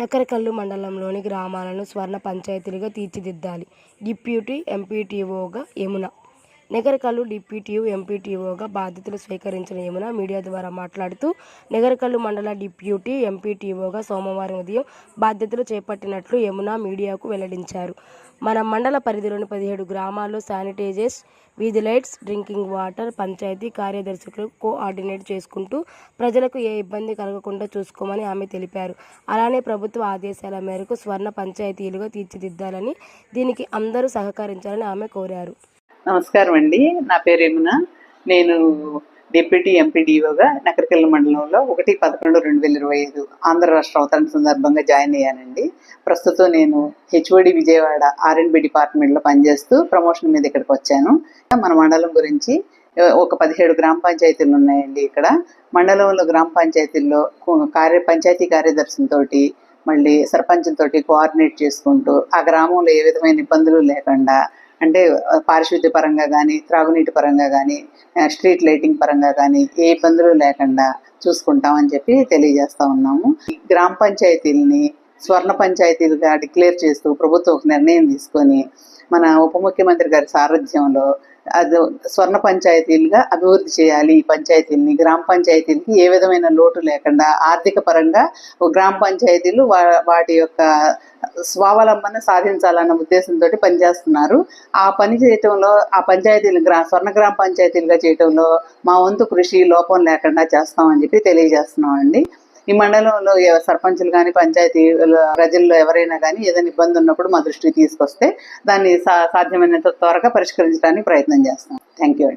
నకరకల్లు మండలంలోని గ్రామాలను స్వర్ణ పంచాయతీలుగా తీర్చిదిద్దాలి. డిప్యూటీ ఎంపీటీఓగా యమున నగరకల్లు డిప్యూటీయు ఎంపీటీఓగా బాధ్యతలు స్వీకరించిన యమున మీడియా ద్వారా మాట్లాడుతూ నగరకల్లు మండల డిప్యూటీ ఎంపీటీఓగా సోమవారం ఉదయం బాధ్యతలు చేపట్టినట్లు యమున మీడియాకు వెల్లడించారు. మన మండల పరిధిలోని పదిహేడు గ్రామాల్లో శానిటైజర్స్ వీధి లైట్స్ డ్రింకింగ్ వాటర్ పంచాయతీ కార్యదర్శులు కోఆర్డినేట్ చేసుకుంటూ ప్రజలకు ఏ ఇబ్బంది కలగకుండా చూసుకోమని ఆమె తెలిపారు. అలానే ప్రభుత్వ ఆదేశాల మేరకు స్వర్ణ పంచాయతీలుగా తీర్చిదిద్దాలని దీనికి అందరూ సహకరించాలని ఆమె కోరారు. నమస్కారం అండి. నా పేరు యమున. నేను డిప్యూటీ ఎంపీడీఓగా నకరికల్ల మండలంలో ఒకటి పదకొండు రెండు వేల ఇరవై ఐదు ఆంధ్ర రాష్ట్ర అవతరణ సందర్భంగా జాయిన్ అయ్యానండి. ప్రస్తుతం నేను హెచ్ఓడి విజయవాడ ఆర్ఎండ్బి డిపార్ట్మెంట్లో పనిచేస్తూ ప్రమోషన్ మీద ఇక్కడికి వచ్చాను. మన మండలం గురించి ఒక పదిహేడు గ్రామ పంచాయతీలు ఉన్నాయండి ఇక్కడ. మండలంలో గ్రామ పంచాయతీల్లో కార్య పంచాయతీ కార్యదర్శులతో మళ్ళీ సర్పంచులతోటి కోఆర్డినేట్ చేసుకుంటూ ఆ గ్రామంలో ఏ విధమైన ఇబ్బందులు లేకుండా అంటే పారిశుద్ధ్య పరంగా కానీ త్రాగునీటి పరంగా కానీ స్ట్రీట్ లైటింగ్ పరంగా కానీ ఏ ఇబ్బందులు లేకుండా చూసుకుంటామని చెప్పి తెలియజేస్తా ఉన్నాము. గ్రామ పంచాయతీలని స్వర్ణ పంచాయతీలుగా డిక్లేర్ చేస్తూ ప్రభుత్వం ఒక నిర్ణయం తీసుకొని మన ఉప ముఖ్యమంత్రి గారి సారథ్యంలో అది స్వర్ణ పంచాయతీలుగా అభివృద్ధి చేయాలి. ఈ పంచాయతీలని గ్రామ పంచాయతీలకి ఏ విధమైన లోటు లేకుండా ఆర్థిక పరంగా గ్రామ పంచాయతీలు వా- వాటి యొక్క స్వావలంబన సాధించాలన్న ఉద్దేశంతో పనిచేస్తున్నారు. ఆ పని చేయటంలో ఆ పంచాయతీలు గ్రా స్వర్ణ గ్రామ పంచాయతీలుగా చేయటంలో మా వంతు కృషి లోపం లేకుండా చేస్తామని చెప్పి తెలియజేస్తున్నామండి. ఈ మండలంలో సర్పంచులు కానీ పంచాయతీ ప్రజల్లో ఎవరైనా కానీ ఏదైనా ఇబ్బంది ఉన్నప్పుడు మా దృష్టికి తీసుకొస్తే దాన్ని సా సాధ్యమైనంత త్వరగా పరిష్కరించడానికి ప్రయత్నం చేస్తాం. థ్యాంక్ యూ అండి.